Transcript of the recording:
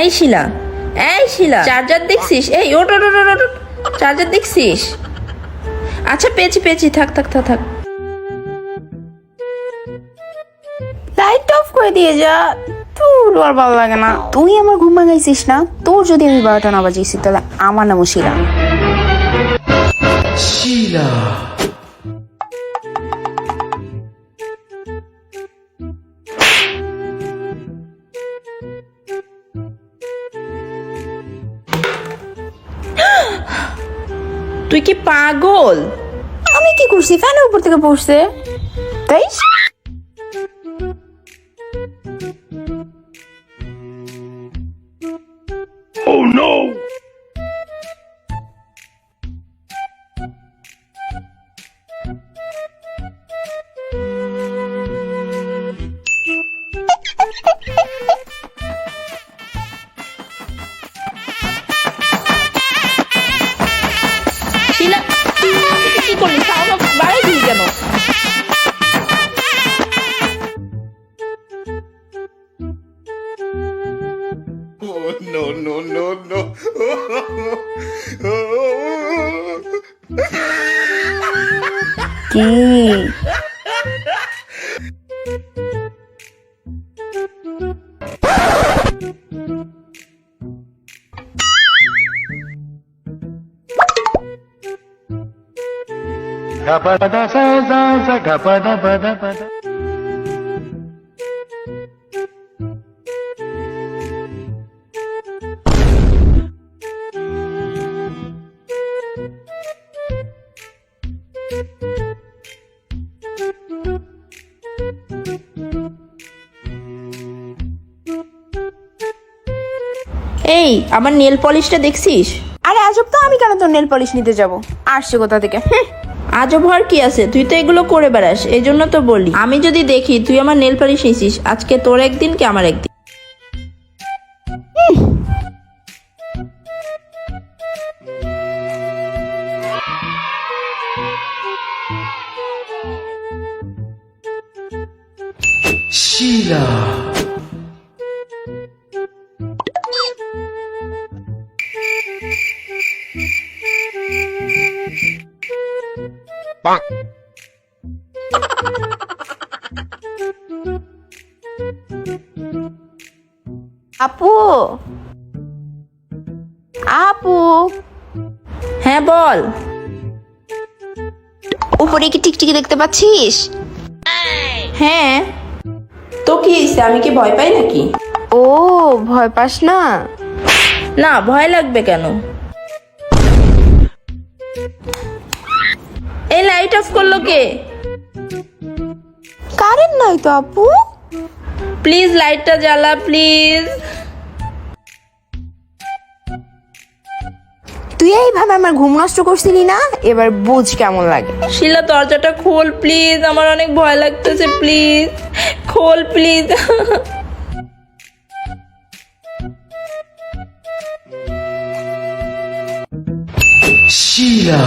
এই শিলা এই শিলা চার্জার দেখছিস? এই ওট ওট ওট। চার্জার দেখছিস? আচ্ছা পেয়েছি পেয়েছি থাক থাক থাক থাক। লাইট অফ করে দিয়ে যা। তোর আর ভালো লাগে না। তুই আমার ঘুম ভাঙাইছিস না? তোর যদি আমি বারোটা না বাজিয়েছি তাহলে আমার নামও শিলা। তুই কি পাগল? আমি কি করছি? ফ্যানের উপর থেকে পড়ছে? তাই? তুই কি করলি সাউন্ড বাড়াই দিলি কেন? no, no, no, no. কি? এই আমার নেল পলিশটা দেখছিস? আরে আজব তো আমি কেন তোর নেল পলিশ নিতে যাব? আসছে কোথা থেকে? হুঁ। আজব হওয়ার কি আছে? তুই তো এগুলো করে বেড়াস এই জন্য তো বলি। আমি যদি দেখি, তুই আমার নেল পলিশ নিছিস আজকে তোর একদিন কি আমার একদিন? আপু। আপু। হ্যাঁ বল। উপরে কি টিকটিকি দেখতে পাচ্ছিস? হ্যাঁ। তো কি হয়েছে? আমি কি ভয় পাই নাকি? ও ভয় পাস না। না ভয় লাগবে কেন? এই লাইট অফ করল কে? কারেন্ট নাই তো আপু। প্লিজ লাইটটা জ্বালা প্লিজ। তুই এইভাবে আমার ঘুম নষ্ট করছিলি না? এবার বুঝ কেমন লাগে। শিলা দরজাটা খোল প্লিজ। আমার অনেক ভয় লাগতেছে প্লিজ। খোল প্লিজ। Sheila.